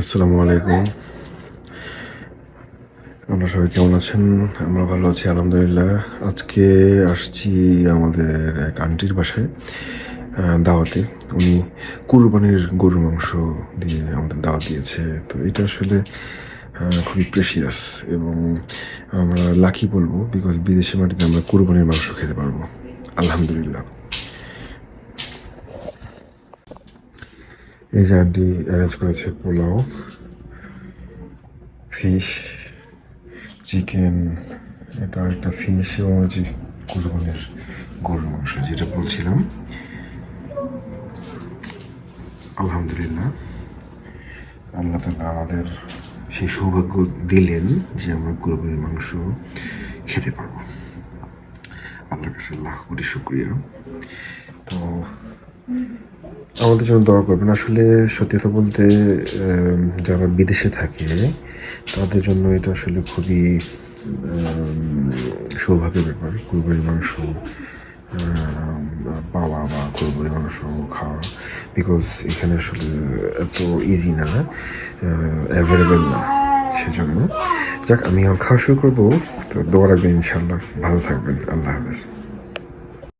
আসসালামু আলাইকুম। আপনারা সবাই কেমন আছেন? আমরা ভালো আছি, আলহামদুলিল্লাহ। আজকে আসছি আমাদের এক আন্টির বাসায় দাওয়াতে। উনি কুরবানির গরুর মাংস দিয়ে আমাদের দাওয়াত দিয়েছে। তো এটা আসলে খুবই প্রেশিয়াস এবং আমরা লাকি বলব বিকজ বিদেশি মাটিতে আমরা কুরবানির মাংস খেতে পারব। আলহামদুলিল্লাহ। এই যে অ্যারেঞ্জ করেছে পোলাও ফিশ চিকেন এটা একটা ফিশ এবং যে কুরবানির গরুর মাংস যেটা বলছিলাম। আলহামদুলিল্লাহ। আল্লাহ তালা আমাদের সেই সৌভাগ্য দিলেন যে আমরা কুরবানির মাংস খেতে পারব। আল্লাহর কাছে লাখ কোটি শুক্রিয়া। আমাদের জন্য দোয়া করবেন। আসলে সত্যি কথা বলতে যারা বিদেশে থাকে, তাদের জন্য এটা আসলে খুবই সৌভাগ্যের ব্যাপার। কুরবানির মাংস পাওয়া বা কুরবানির মাংস খাওয়া বিকজ এখানে আসলে এত ইজি না অ্যাভেলেবেল না, সেজন্য। যাক, আমি খাওয়া শুরু করব। তো দোয়া রাখবেন ইনশাল্লাহ ভালো থাকবেন। আল্লাহ হাফেজ।